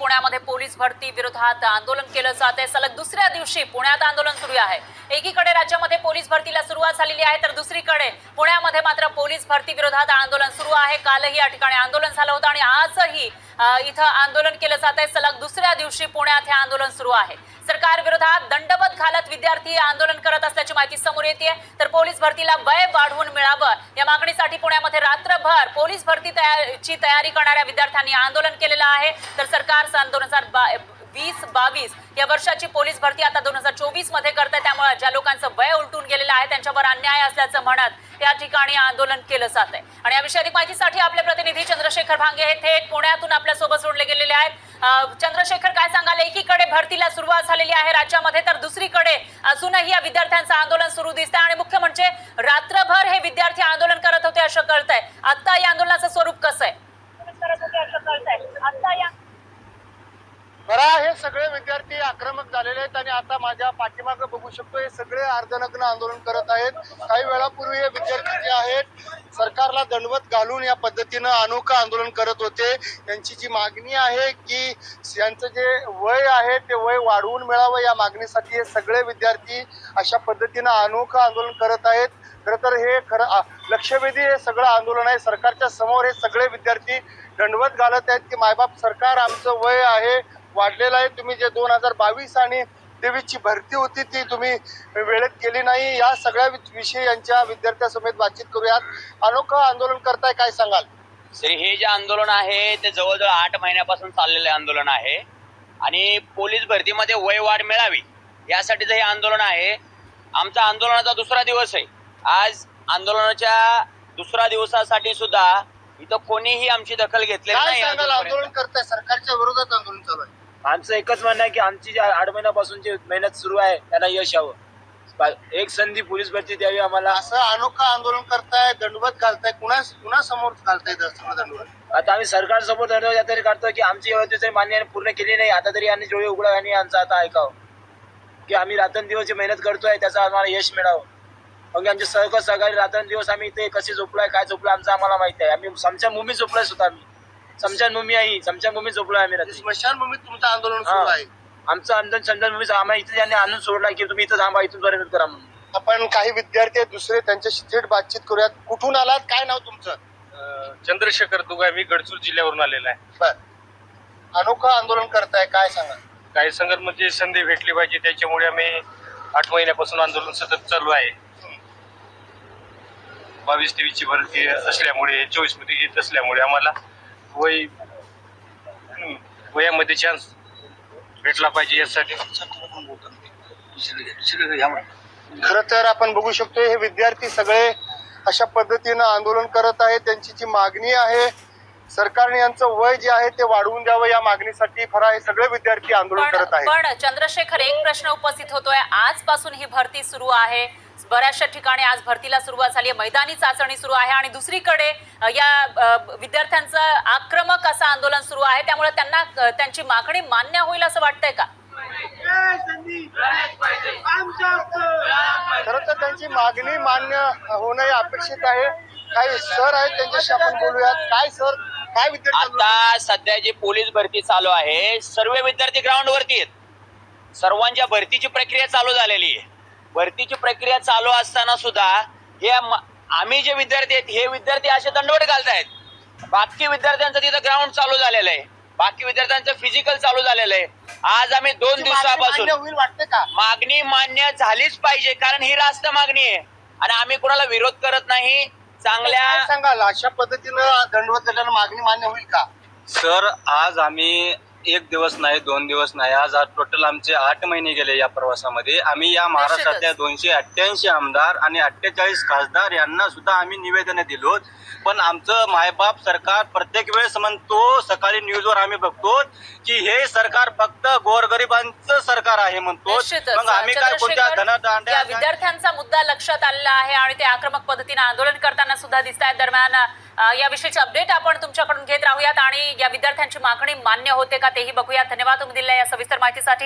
पुण्यामध्ये पोलीस भरती विरोधात आंदोलन केलं जात आहे. सलग दुसऱ्या दिवशी पुण्यात आंदोलन सुरू आहे. एकीकडे राज्यामध्ये पोलीस भरतीला सुरुवात झालेली आहे तर दुसरीकडे पुण्यामध्ये मात्र पोलीस भरती विरोधात आंदोलन सुरू आहे. कालही या ठिकाणी आंदोलन झालं होतं आणि आजही इथं आंदोलन केलं जात आहे. सलग दुसऱ्या दिवशी पुण्यात हे आंदोलन सुरू आहे. सरकार विरोधात दंडवत घालत विद्यार्थी आंदोलन करत असल्याची माहिती समोर येते तर पोलीस भरतीला वय वाढवून मिळावं. या मागणीसाठी पुण्यामध्ये रात्रभर पोलीस भरती तयारीची तयारी करणाऱ्या विद्यार्थ्यांनी आंदोलन केलेलं आहे. तर सरकार सन दोन हजार वीस बावीस या वर्षाची पोलीस भरती आता दोन हजार चोवीसमध्ये करत आहे त्यामुळे ज्या लोकांचं वय उलटून गेलेलं आहे त्यांच्यावर अन्याय असल्याचं म्हणत या ठिकाणी आंदोलन केलं जात आहे आणि याविषयी अधिक माहितीसाठी आपले प्रतिनिधी चंद्रशेखर भांगे हे थेट पुण्यातून आपल्यासोबत जोडले गेलेले आहेत. चंद्रशेखर काय सांगाल? एकीकडे भरतीला सुरुवात झालेली आहे राज्यामध्ये तर दुसरीकडे अजूनही या विद्यार्थ्यांचं आंदोलन सुरू दिसतंय. आणि मुख्य म्हणजे रात्रभर हे विद्यार्थी आंदोलन करत होते असं कळतंय. आता या आंदोलनाचं स्वरूप कसं आहे करत होते असं कळतंय आता या बरा हे सगळे विद्यार्थी आक्रमक झालेले आहेत आणि आता माझ्या पाठीमागे बघू शकतो हे सगळे अर्धनग्न आंदोलन करत आहेत. काही वेळापूर्वी हे विद्यार्थी जे आहेत सरकारला दंडवत घालून या पद्धतीनं अनोखं आंदोलन करत होते. यांची जी मागणी आहे की यांचं जे वय आहे ते वय वाढवून मिळावं या मागणीसाठी हे सगळे विद्यार्थी अशा पद्धतीनं अनोखं आंदोलन करत आहेत. खरं तर हे खरं लक्षवेधी हे सगळं आंदोलन आहे. सरकारच्या समोर हे सगळे विद्यार्थी दंडवत घालत आहेत की मायबाप सरकार आमचं वय आहे वाढलेलं आहे. तुम्ही जे दोन हजार बावीस आणि तेवीसची भरती होती ती तुम्ही वेळेत केली नाही. या सगळ्या वि- विषयी यांच्या विद्यार्थ्यांसमेत बातचीत करूयात. अनोखं आंदोलन करताय काय सांगाल? श्री हे जे आंदोलन आहे ते जवळजवळ आठ महिन्यापासून चाललेलं आंदोलन आहे. आणि पोलीस भरतीमध्ये वय वाढ मिळावी यासाठीचं हे आंदोलन आहे. आमचा आंदोलनाचा दुसरा दिवस आहे. आज आंदोलनाच्या दुसऱ्या दिवसासाठी सुद्धा इथं कोणीही आमची दखल घेतलेली काय नाही सांगाल. आंदोलन करताय सरकारच्या विरोधात आंदोलन चालू आहे. आमचं एकच म्हणणं आहे की आमची जी आठ महिन्यापासून जी मेहनत सुरू आहे त्यांना यश यावं. एक संधी पोलीस भरती द्यावी आम्हाला. असं अनोखं आंदोलन करताय दंडवत घालताय कुणा कुणासमोर घालताय दर्शन दंडवत आता आम्ही सरकार सोबत तरी काढतो की आमची व्यवस्था मान्य पूर्ण केली नाही. आता तरी यांनी डोळे उघडा आणि यांचं आता ऐकावं. की आम्ही रात्रंदिवस जी मेहनत करतोय त्याचं आम्हाला यश मिळावं. मग आमचे सहक सहकारी रात्रंदिवस आम्ही इथे कसे झोपलोय काय झोपलोय आमचं आम्हाला माहिती आहे. आम्ही समच्या भूमी झोपलोय सुद्धा आम्ही. समशानभूमी आहे समशानभूमी झोपलोय आम्ही रात्री. स्मशानभूमीत तुमचं आंदोलन सुरू हा. आहे. आमचं आंदोलन समशानभूमीचं आम्हाला इथे त्यांनी आणून सोडला की तुम्ही इथं थांबा इथून पर्यंत करा म्हणून. आपण काही विद्यार्थी आहेत दुसरे त्यांच्याशी थेट बातचीत करूयात. कुठून आलात? काय नाव तुमचं? चंद्रशेखर दुगा मी गडचूर जिल्ह्यावरून आलेला आहे. बर. अनोखं आंदोलन करताय काय सांगा? काही संघर्मध्ये संधी भेटली पाहिजे. त्याच्यामुळे आम्ही आठ महिन्यापासून आंदोलन सतत चालू आहे. बावीस तेवीसची भरती असल्यामुळे चोवीसमध्ये येत असल्यामुळे आम्हाला वय वयामध्ये चान्स भेटला पाहिजे यासाठी. खर तर आपण बघू शकतो हे विद्यार्थी सगळे अशा पद्धतीनं आंदोलन करत आहेत त्यांची जी मागणी आहे सरकारने यांचं वय जे आहे ते वाढवून द्यावं या मागणीसाठी खरा हे सगळे विद्यार्थी आंदोलन करत आहेत. पण चंद्रशेखर एक प्रश्न उपस्थित होतोय. आजपासून ही भरती सुरू आहे. बऱ्याचशा ठिकाणी आज भरतीला सुरुवात झाली आहे. मैदानी चाचणी सुरू आहे आणि दुसरीकडे या विद्यार्थ्यांचं आक्रमक असं आंदोलन सुरू आहे. त्यामुळे त्यांना त्यांची मागणी मान्य होईल असं वाटतंय का? खरं तर त्यांची मागणी मान्य होणं हे अपेक्षित आहे. काही सर आहेत त्यांच्याशी आपण बोलूयात. काय सर? काय विद्यार्थी आता सध्या जी पोलीस भरती चालू आहे सर्व विद्यार्थी ग्राउंड वरती आहेत. सर्वांच्या भरतीची प्रक्रिया चालू झालेली आहे. भरतीची प्रक्रिया चालू असताना सुद्धा हे आम्ही जे विद्यार्थी आहेत हे विद्यार्थी असे दंडवट घालतायत. बाकी विद्यार्थ्यांचं तिथं ग्राउंड चालू झालेलं आहे. बाकी विद्यार्थ्यांचं फिजिकल चालू झालेलं आहे. आज आम्ही दोन दिवसापासून मान्य होईल वाटते का? मागणी मान्य झालीच पाहिजे कारण ही रास्त मागणी आहे. आणि आम्ही कोणाला विरोध करत नाही. चांगल्या सांगाल? अशा पद्धतीनं दंडवत दिल्यानं मागणी मान्य होईल का? सर आज आम्ही एक दिवस नाही दोन दिवस नाही. आज आज टोटल आमचे आठ महिने गेले या प्रवासामध्ये. आम्ही या महाराष्ट्रातल्या दोनशे अठ्ठ्याऐंशी आमदार आणि अठ्ठेचाळीस खासदार यांना सुद्धा आम्ही निवेदन दिलो पण आमचं मायबाप सरकार प्रत्येक वेळेस म्हणतो सकाळी न्यूजवर आम्ही बघतो की हे सरकार फक्त गोरगरिबांचं सरकार आहे म्हणतो. मग आम्ही काय कोणत्या धनदांड्या विद्यार्थ्यांचा मुद्दा लक्षात आलेला आहे आणि ते आक्रमक पद्धतीने आंदोलन करताना सुद्धा दिसत आहेत दरम्यान. याविषयीचे अपडेट आपण तुमच्याकडून घेत राहूयात आणि या विद्यार्थ्यांची मागणी मान्य होते का तेही बघूयात. धन्यवाद तुम्ही दिलेल्या या सविस्तर माहितीसाठी.